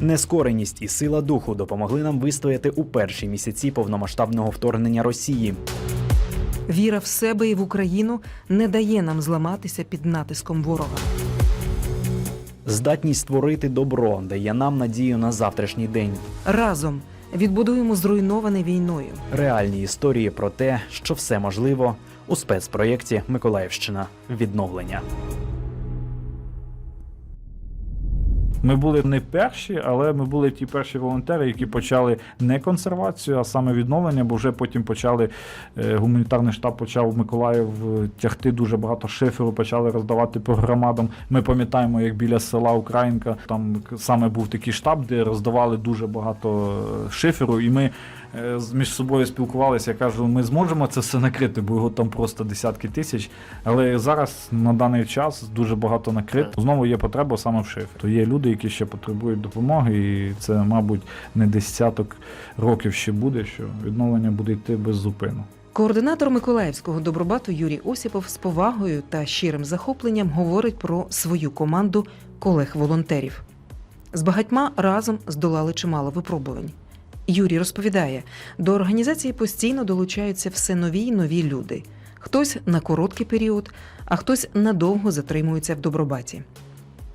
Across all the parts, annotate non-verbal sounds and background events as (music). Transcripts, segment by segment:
Нескореність і сила духу допомогли нам вистояти у перші місяці повномасштабного вторгнення Росії. Віра в себе і в Україну не дає нам зламатися під натиском ворога. Здатність створити добро дає нам надію на завтрашній день. Разом відбудуємо зруйноване війною. Реальні історії про те, що все можливо у спецпроєкті Миколаївщина відновлення. Ми були не перші, але ми були ті перші волонтери, які почали не консервацію, а саме відновлення, бо вже потім почали е, гуманітарний штаб почав Миколаїв е, тягти дуже багато шиферу, почали роздавати по громадам. Ми пам'ятаємо, як біля села Українка там саме був такий штаб, де роздавали дуже багато е, шиферу, і ми. Е, Між собою спілкувалися, я кажу, ми зможемо це все накрити, бо його там просто десятки тисяч. Але зараз на даний час дуже багато накрито. Знову є потреба саме в шифрі. То є люди, які ще потребують допомоги, і це, мабуть, не десяток років ще буде, що відновлення буде йти без зупину. Координатор Миколаївського добробату Юрій Осіпов з повагою та щирим захопленням говорить про свою команду колег-волонтерів. З багатьма разом здолали чимало випробувань. Юрій розповідає, до організації постійно долучаються все нові й нові люди. Хтось на короткий період, а хтось надовго затримується в добробаті.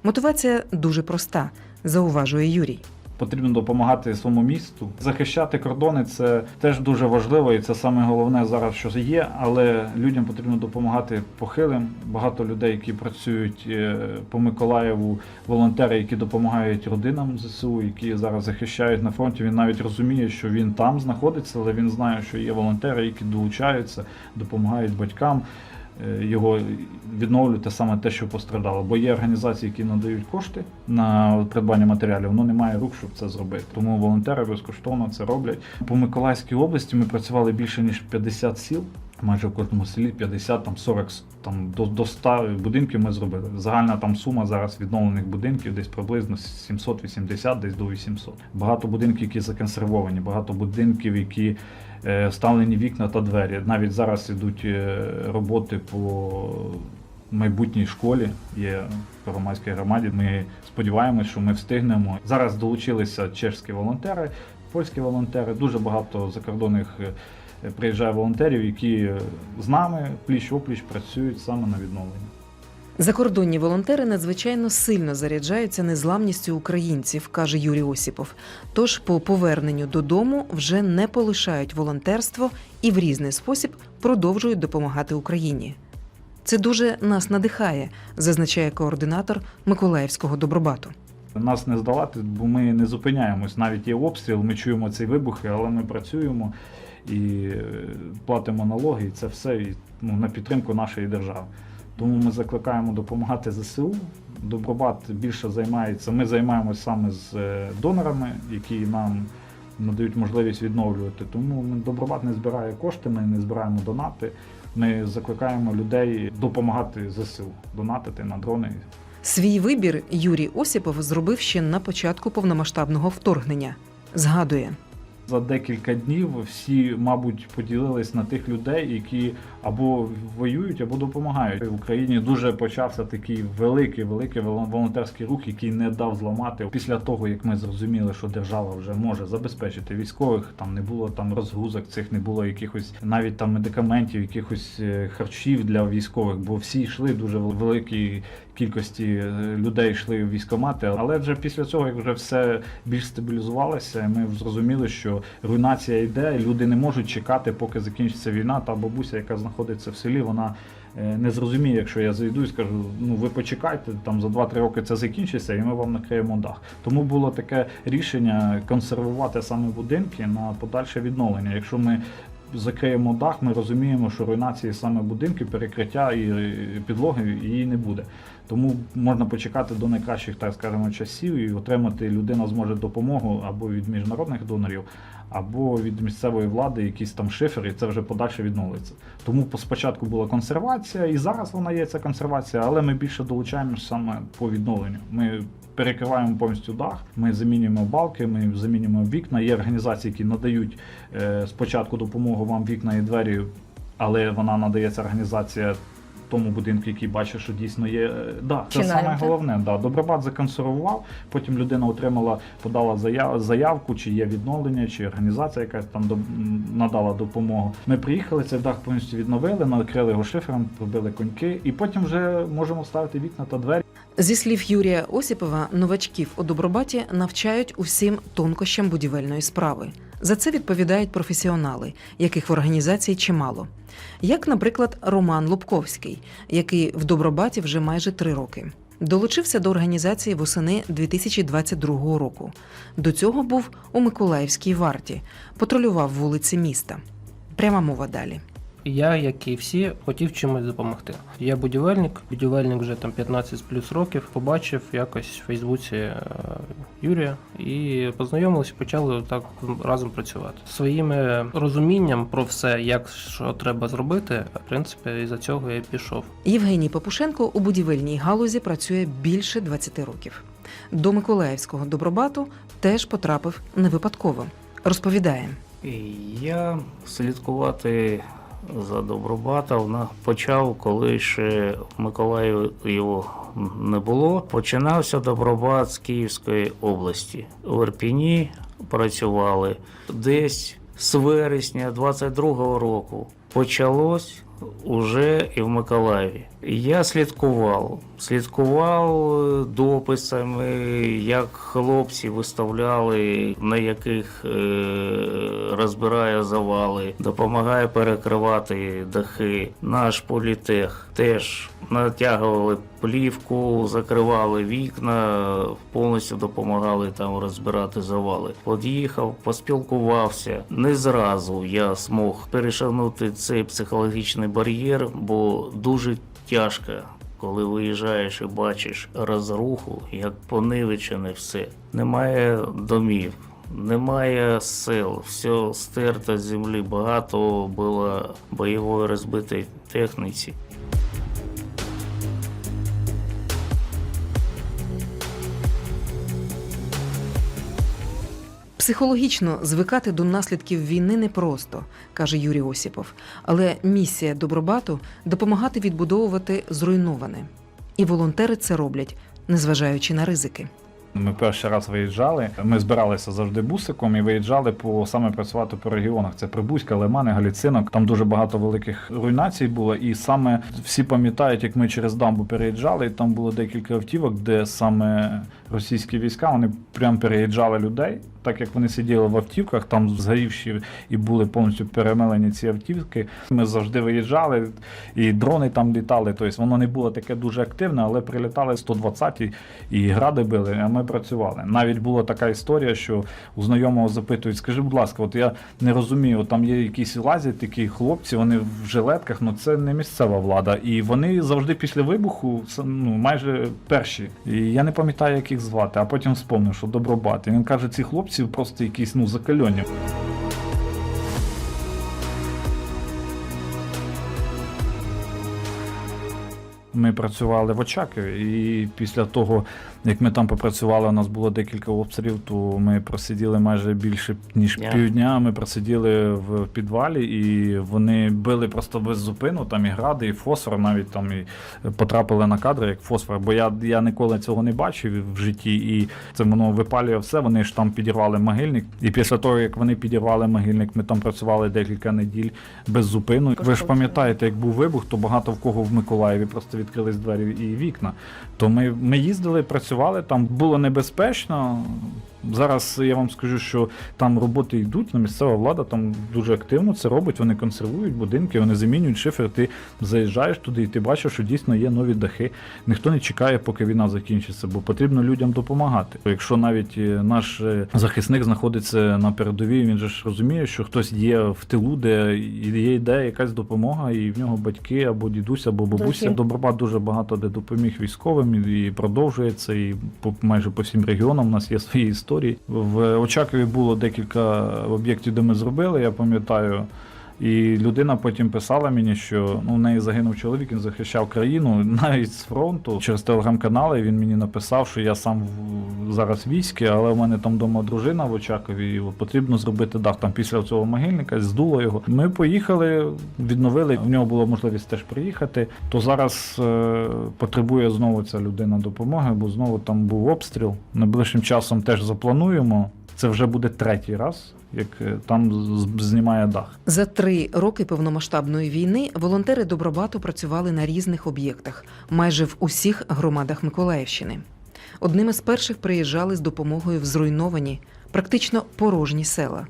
Мотивація дуже проста, зауважує Юрій. Потрібно допомагати своєму місту. Захищати кордони це теж дуже важливо, і це саме головне зараз, що є. Але людям потрібно допомагати похилим. Багато людей, які працюють е, по Миколаєву, волонтери, які допомагають родинам ЗСУ, які зараз захищають на фронті. Він навіть розуміє, що він там знаходиться, але він знає, що є волонтери, які долучаються, допомагають батькам. Його відновлювати саме те, що пострадало. Бо є організації, які надають кошти на придбання матеріалів, воно немає рук, щоб це зробити. Тому волонтери безкоштовно це роблять. По Миколаївській області ми працювали більше ніж 50 сіл. Майже в кожному селі 50, там 40, там до, до 100 будинків ми зробили. Загальна там сума зараз відновлених будинків десь приблизно 780, десь до 800. Багато будинків, які законсервовані, багато будинків, які вставлені вікна та двері. Навіть зараз ідуть е, роботи по майбутній школі. Є в громадській громаді. Ми сподіваємося, що ми встигнемо. Зараз долучилися чешські волонтери, польські волонтери. Дуже багато закордонних е, приїжджає волонтерів, які е, з нами пліч опліч працюють саме на відновленні. Закордонні волонтери надзвичайно сильно заряджаються незламністю українців, каже Юрій Осіпов. Тож по поверненню додому вже не полишають волонтерство і в різний спосіб продовжують допомагати Україні. Це дуже нас надихає, зазначає координатор Миколаївського добробату. Нас не здолати, бо ми не зупиняємось. Навіть є обстріл, ми чуємо ці вибухи, але ми працюємо і е, платимо налоги, і це все ну, на підтримку нашої держави. Тому ми закликаємо допомагати ЗСУ. Добробат більше займається. Ми займаємося саме з е, донорами, які нам надають можливість відновлювати. Тому ми Добробат не збирає кошти, ми не збираємо донати. Ми закликаємо людей допомагати ЗСУ, донатити на дрони. Свій вибір Юрій Осіпов зробив ще на початку повномасштабного вторгнення. Згадує. За декілька днів всі, мабуть, поділились на тих людей, які або воюють, або допомагають. В Україні дуже почався такий великий, великий волон- волонтерський рух, який не дав зламати. Після того, як ми зрозуміли, що держава вже може забезпечити військових, там не було там розгрузок, цих не було якихось навіть там медикаментів, якихось е, харчів для військових, бо всі йшли дуже вел- великі кількості е, людей йшли в військомати. Але вже після цього, як вже все більш стабілізувалося, ми зрозуміли, що руйнація йде, люди не можуть чекати, поки закінчиться війна. Та бабуся, яка знаходиться в селі, вона е, не зрозуміє, якщо я зайду і скажу, ну ви почекайте, там за 2-3 роки це закінчиться, і ми вам накриємо дах. Тому було таке рішення консервувати саме будинки на подальше відновлення. Якщо ми закриємо дах, ми розуміємо, що руйнації саме будинків, перекриття і підлоги її не буде. Тому можна почекати до найкращих, так скажемо, часів і отримати людина зможе допомогу або від міжнародних донорів, або від місцевої влади, якісь там шифер, і це вже подальше відновиться. Тому спочатку була консервація, і зараз вона є ця консервація, але ми більше долучаємося саме по відновленню. Ми перекриваємо повністю дах, ми замінюємо балки, ми замінюємо вікна. Є організації, які надають е, спочатку допомогу вам вікна і двері, але вона надається організація тому будинку, який бачить, що дійсно є. е, Да, це Чинарем, саме так? головне. Да. Добробат законсервував, потім людина отримала, подала заяв, заявку, чи є відновлення, чи організація якась там до- надала допомогу. Ми приїхали, цей дах повністю відновили, накрили його шифером, пробили коньки, і потім вже можемо ставити вікна та двері. Зі слів Юрія Осіпова, новачків у Добробаті навчають усім тонкощам будівельної справи. За це відповідають професіонали, яких в організації чимало. Як, наприклад, Роман Лубковський, який в Добробаті вже майже три роки. Долучився до організації восени 2022 року. До цього був у Миколаївській варті, патрулював вулиці міста. Пряма мова далі. Я, як і всі, хотів чимось допомогти. Я будівельник, будівельник вже там 15 плюс років. Побачив якось в Фейсбуці е, Юрія і познайомилися, почали так разом працювати. Своїм розумінням про все, як що треба зробити, в принципі, із за цього я і пішов. Євгеній Попушенко у будівельній галузі працює більше 20 років. До Миколаївського добробату теж потрапив не випадково. Розповідає. Я слідкувати за Добробата вона почав, коли ще в Миколаєві його не було. Починався Добробат з Київської області. В Ірпіні працювали десь з вересня 22-го року. Почалось уже і в Миколаєві. Я слідкував, слідкував е, дописами, як хлопці виставляли, на яких е, розбирає завали, допомагає перекривати дахи. Наш політех теж натягували плівку, закривали вікна, повністю допомагали там розбирати завали. Під'їхав, поспілкувався. Не зразу я змог перешагнути цей психологічний бар'єр, бо дуже тяжко. Коли виїжджаєш і бачиш розруху, як понивечене все, немає домів, немає сел, все стерто з землі, багато було бойової розбитої техніці. Психологічно звикати до наслідків війни непросто, каже Юрій Осіпов. Але місія добробату допомагати відбудовувати зруйноване. І волонтери це роблять, незважаючи на ризики. Ми перший раз виїжджали. Ми збиралися завжди бусиком і виїжджали по саме працювати по регіонах. Це Прибузька, Лимани, Галіцинок. Там дуже багато великих руйнацій було. І саме всі пам'ятають, як ми через дамбу переїжджали. І там було декілька автівок, де саме російські війська вони прям переїжджали людей. Так як вони сиділи в автівках, там згорівші і були повністю перемелені ці автівки. Ми завжди виїжджали, і дрони там літали. Тобто воно не було таке дуже активне, але прилітали 120 і гради били, а ми працювали. Навіть була така історія, що у знайомого запитують: скажи, будь ласка, от я не розумію, там є якісь лазять такі хлопці, вони в жилетках, ну це не місцева влада. І вони завжди після вибуху ну, майже перші. І я не пам'ятаю, як їх звати, а потім вспомнив, що Добробат. І він каже, ці хлопці просто якісь ну закальоні. Ми працювали в Очакові, і після того, як ми там попрацювали, у нас було декілька обстрілів, то ми просиділи майже більше ніж Дня. півдня. Ми просиділи в підвалі, і вони били просто без зупину, там і гради, і фосфор, навіть там і потрапили на кадри як фосфор. Бо я, я ніколи цього не бачив в житті, і це воно випалює все. Вони ж там підірвали могильник. І після того, як вони підірвали могильник, ми там працювали декілька неділь без зупину. Ви ж пам'ятаєте, як був вибух, то багато в кого в Миколаєві просто відкрились двері і вікна. То ми, ми їздили, працювали, там було небезпечно. Зараз я вам скажу, що там роботи йдуть, на місцева влада там дуже активно це робить. Вони консервують будинки, вони замінюють шифер. Ти заїжджаєш туди, і ти бачиш, що дійсно є нові дахи. Ніхто не чекає, поки війна закінчиться, бо потрібно людям допомагати. Якщо навіть е, наш е, захисник знаходиться на передовій, він же ж розуміє, що хтось є в тилу, де є йде якась допомога, і в нього батьки або дідусь, або бабуся. Духи. Добробат дуже багато де допоміг військовим і продовжується. І майже по всім регіонам у нас є свої історії. В Очакові було декілька об'єктів, де ми зробили. Я пам'ятаю. І людина потім писала мені, що ну, в неї загинув чоловік, він захищав країну (laughs) навіть з фронту через телеграм-канали. Він мені написав, що я сам зараз військи, але в мене там вдома дружина в Очакові, і потрібно зробити дах. Там після цього могильника здуло його. Ми поїхали, відновили. В нього була можливість теж приїхати. То зараз е, потребує знову ця людина допомоги, бо знову там був обстріл. Найближчим часом теж заплануємо. Це вже буде третій раз, як е, там знімає дах. За три роки повномасштабної війни волонтери Добробату працювали на різних об'єктах, майже в усіх громадах Миколаївщини. Одними з перших приїжджали з допомогою в зруйновані, практично порожні села,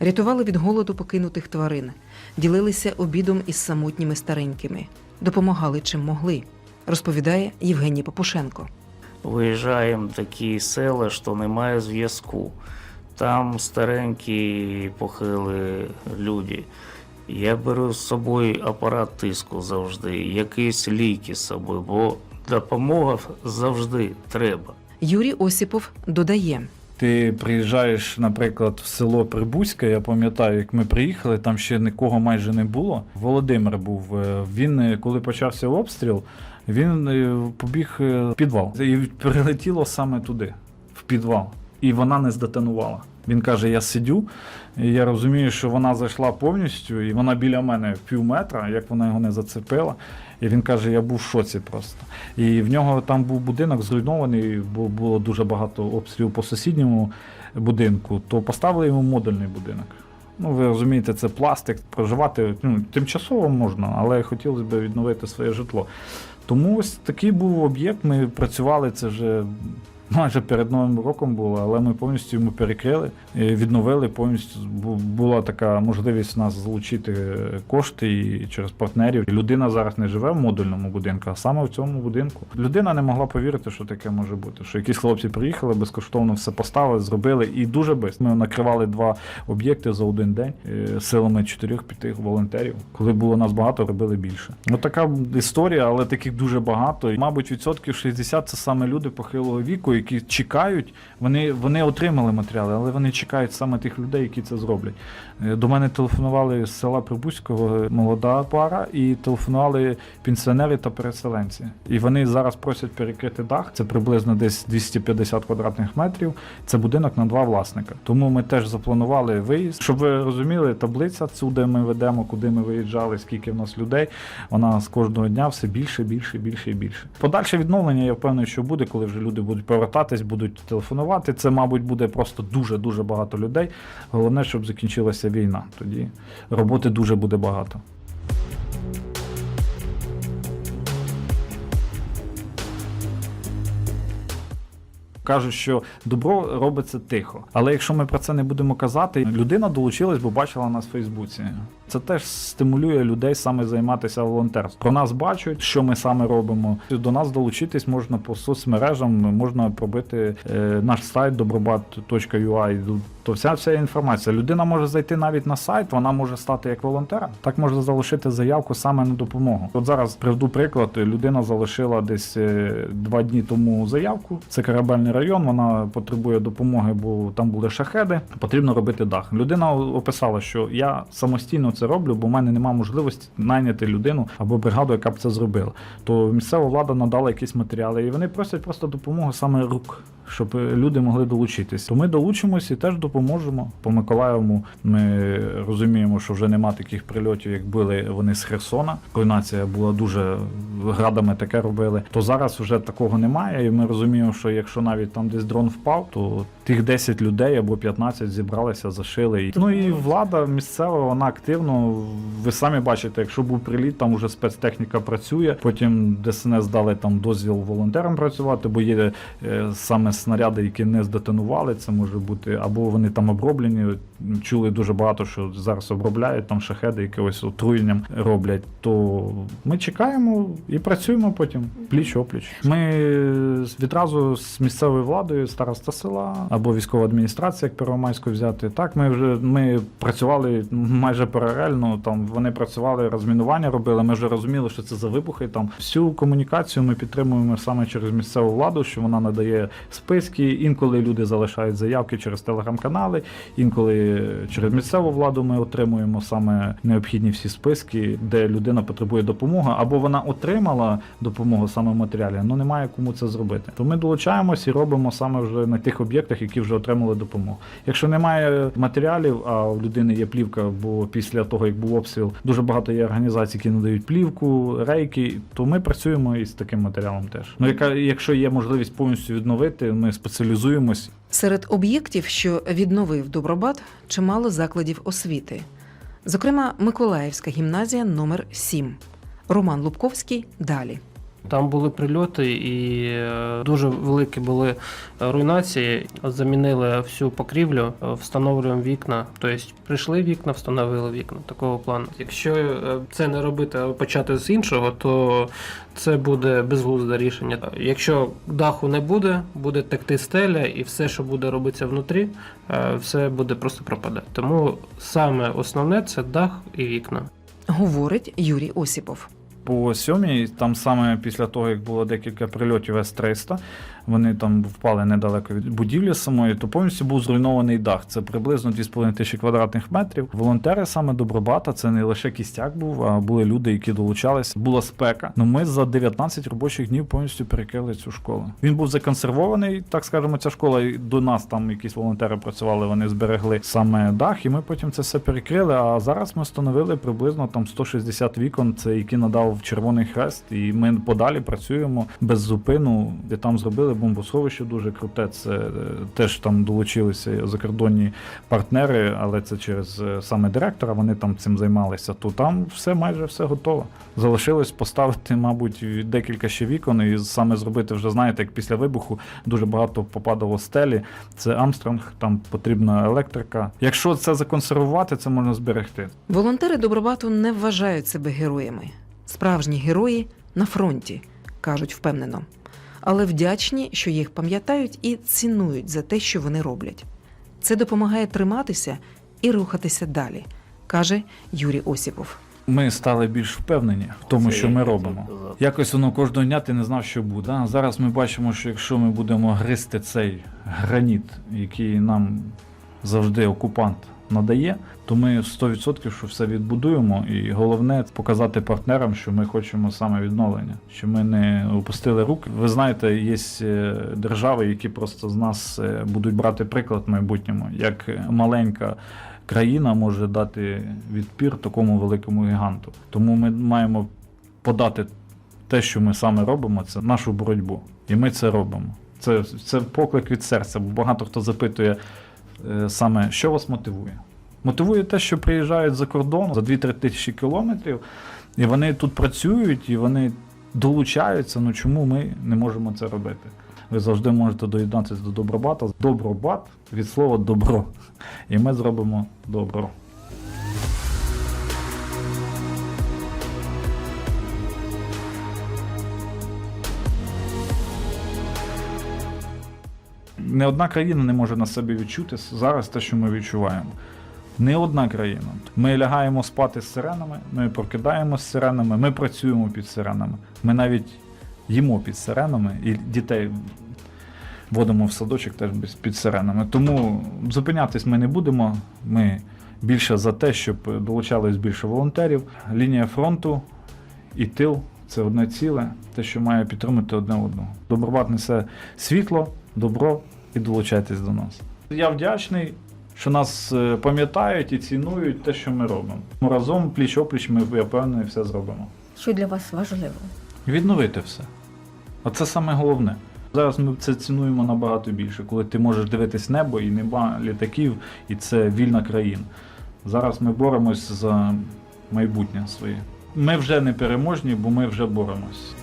рятували від голоду покинутих тварин, ділилися обідом із самотніми старенькими, допомагали чим могли, розповідає Євгеній Попушенко. Виїжджаємо в такі села, що немає зв'язку. Там старенькі похили люди. Я беру з собою апарат тиску завжди, якісь ліки з собою, бо допомога завжди треба. Юрій Осіпов додає. Ти приїжджаєш, наприклад, в село Прибузьке. Я пам'ятаю, як ми приїхали, там ще нікого майже не було. Володимир був. е, Він, е, коли почався обстріл, він е, побіг в підвал. І прилетіло саме туди, в підвал. І вона не здетонувала. Він каже: Я сидю, і я розумію, що вона зайшла повністю, і вона біля мене пів метра, як вона його не зацепила. І він каже, я був в шоці просто. І в нього там був будинок зруйнований, бо було дуже багато обстрілів по сусідньому будинку, то поставили йому модульний будинок. Ну, ви розумієте, це пластик, проживати ну, тимчасово можна, але хотілося б відновити своє житло. Тому ось такий був об'єкт. Ми працювали це вже майже перед Новим роком було, але ми повністю йому перекрили, відновили повністю. Була така можливість нас залучити кошти і через партнерів. Людина зараз не живе в модульному будинку, а саме в цьому будинку. Людина не могла повірити, що таке може бути. Що якісь хлопці приїхали, безкоштовно все поставили, зробили і дуже швидко. Ми накривали два об'єкти за один день е, силами 4-5 волонтерів. Коли було нас багато, робили більше. Ну така історія, але таких дуже багато. Мабуть, відсотків 60 це саме люди похилого віку, які чекають. Вони, вони отримали матеріали, але вони чекають саме тих людей, які це зроблять. Е, До мене телефонували з села Прибузького молода пара, і телефонували пенсіонери та переселенці. І вони зараз просять перекрити дах. Це приблизно десь 250 квадратних метрів. Це будинок на два власника. Тому ми теж запланували виїзд. Щоб ви розуміли, таблиця цю, де ми ведемо, куди ми виїжджали, скільки в нас людей. Вона з кожного дня все більше, більше, більше і більше. Подальше відновлення, я впевнений, що буде, коли вже люди будуть повертатись, будуть телефонувати. Це, мабуть, буде просто дуже дуже багато людей. Головне, щоб закінчилася війна. Тоді роботи дуже буде багато. Кажуть, що добро робиться тихо. Але якщо ми про це не будемо казати, людина долучилась, бо бачила нас в Фейсбуці. Це теж стимулює людей саме займатися волонтерством. Про нас бачать, що ми саме робимо. До нас долучитись можна по соцмережам, можна пробити е, наш сайт добробат.ua. То вся вся інформація. Людина може зайти навіть на сайт, вона може стати як волонтером. Так може залишити заявку саме на допомогу. От зараз приведу приклад. Людина залишила десь е, два дні тому заявку. Це корабельний район. Вона потребує допомоги, бо там були шахеди. Потрібно робити дах. Людина описала, що я самостійно це роблю, бо в мене немає можливості найняти людину або бригаду, яка б це зробила. То місцева влада надала якісь матеріали, і вони просять просто допомоги саме рук. Щоб люди могли долучитись, то ми долучимось і теж допоможемо. По Миколаєвому ми розуміємо, що вже нема таких прильотів, як були вони з Херсона. Руйнація була дуже градами таке робили. То зараз вже такого немає, і ми розуміємо, що якщо навіть там десь дрон впав, то тих 10 людей або 15 зібралися, зашили. Ну і влада місцева, вона активно. Ви самі бачите, якщо був приліт, там уже спецтехніка працює. Потім ДСНС дали там дозвіл волонтерам працювати, бо є е, саме снаряди, які не здетонували. Це може бути або вони там оброблені. Чули дуже багато, що зараз обробляють там шахеди, якимось отруєнням роблять. То ми чекаємо і працюємо потім пліч опліч. Ми відразу з місцевою владою, староста села або військова адміністрація, як Первомайську взяти. Так, ми вже ми працювали майже перерив. Паралельно там вони працювали, розмінування робили. Ми вже розуміли, що це за вибухи. Там всю комунікацію ми підтримуємо саме через місцеву владу, що вона надає списки. Інколи люди залишають заявки через телеграм-канали, інколи через місцеву владу ми отримуємо саме необхідні всі списки, де людина потребує допомоги, або вона отримала допомогу саме матеріалі, але немає кому це зробити. То ми долучаємось і робимо саме вже на тих об'єктах, які вже отримали допомогу. Якщо немає матеріалів, а у людини є плівка, бо після того як був обстріл, дуже багато є організацій, які надають плівку, рейки, то ми працюємо із таким матеріалом теж. Ну яка, якщо є можливість повністю відновити, ми спеціалізуємось Серед об'єктів, що відновив Добробат, чимало закладів освіти. Зокрема, Миколаївська гімназія номер 7 Роман Лубковський далі. Там були прильоти і е, дуже великі були руйнації. Замінили всю покрівлю, е, встановлюємо вікна. Тобто прийшли вікна, встановили вікна такого плану. Якщо е, це не робити, а почати з іншого, то це буде безглузде рішення. Якщо даху не буде, буде текти стеля, і все, що буде робитися внутрі, все буде просто пропадати. Тому саме основне це дах і вікна. Говорить Юрій Осіпов. По сьомій, там саме після того, як було декілька прильотів С-300, вони там впали недалеко від будівлі самої, то повністю був зруйнований дах. Це приблизно 2,5 тисячі квадратних метрів. Волонтери саме Добробата, це не лише кістяк був, а були люди, які долучались. Була спека. Ну ми за 19 робочих днів повністю перекрили цю школу. Він був законсервований, так скажемо, ця школа. І до нас там якісь волонтери працювали, вони зберегли саме дах, і ми потім це все перекрили. А зараз ми встановили приблизно там 160 вікон, це які надав Червоний Хрест, і ми подалі працюємо без зупину, де там зробили бомбосховище дуже круте. Це е, теж там долучилися закордонні партнери, але це через е, саме директора. Вони там цим займалися. То там все майже все готово. Залишилось поставити, мабуть, декілька ще вікон, і саме зробити вже знаєте, як після вибуху дуже багато попадало стелі. Це Амстронг, там потрібна електрика. Якщо це законсервувати, це можна зберегти. Волонтери Добробату не вважають себе героями. Справжні герої на фронті, кажуть впевнено. Але вдячні, що їх пам'ятають і цінують за те, що вони роблять. Це допомагає триматися і рухатися далі, каже Юрій Осіпов. Ми стали більш впевнені в тому, що ми робимо. Якось воно кожного дня ти не знав, що буде. А зараз ми бачимо, що якщо ми будемо гризти цей граніт, який нам завжди окупант надає, то ми 100% що все відбудуємо. І головне показати партнерам, що ми хочемо саме відновлення, що ми не опустили рук. Ви знаєте, є е, держави, які просто з нас е, будуть брати приклад в майбутньому, як маленька. Країна може дати відпір такому великому гіганту. Тому ми маємо подати те, що ми саме робимо, це нашу боротьбу. І ми це робимо. Це, це поклик від серця. Бо багато хто запитує саме, що вас мотивує. Мотивує те, що приїжджають за кордон за 2-3 тисячі кілометрів, і вони тут працюють, і вони долучаються. Ну чому ми не можемо це робити? Ви завжди можете доєднатися до Добробата. Добробат від слова добро. І ми зробимо добро. Не одна країна не може на себе відчути зараз те, що ми відчуваємо. Не одна країна. Ми лягаємо спати з сиренами, ми прокидаємо з сиренами, ми працюємо під сиренами. Ми навіть їмо під сиренами і дітей водимо в садочок теж під сиренами. Тому зупинятись ми не будемо. Ми більше за те, щоб долучалось більше волонтерів. Лінія фронту і тил це одне ціле, те, що має підтримати одне одного. Добробат несе світло, добро і долучайтесь до нас. Я вдячний, що нас е, пам'ятають і цінують те, що ми робимо. Разом, пліч опліч, ми я впевнений, все зробимо. Що для вас важливо? Відновити все. Оце саме головне. Зараз ми це цінуємо набагато більше, коли ти можеш дивитись небо і неба літаків, і це вільна країна. Зараз ми боремось за майбутнє своє. Ми вже не переможні, бо ми вже боремось.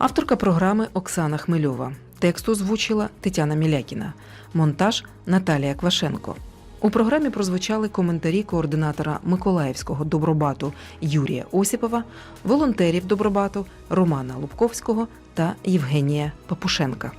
Авторка програми Оксана Хмельова. Текст озвучила Тетяна Мілякіна. Монтаж Наталія Квашенко. У програмі прозвучали коментарі координатора Миколаївського добробату Юрія Осіпова, волонтерів добробату Романа Лубковського та Євгенія Папушенка.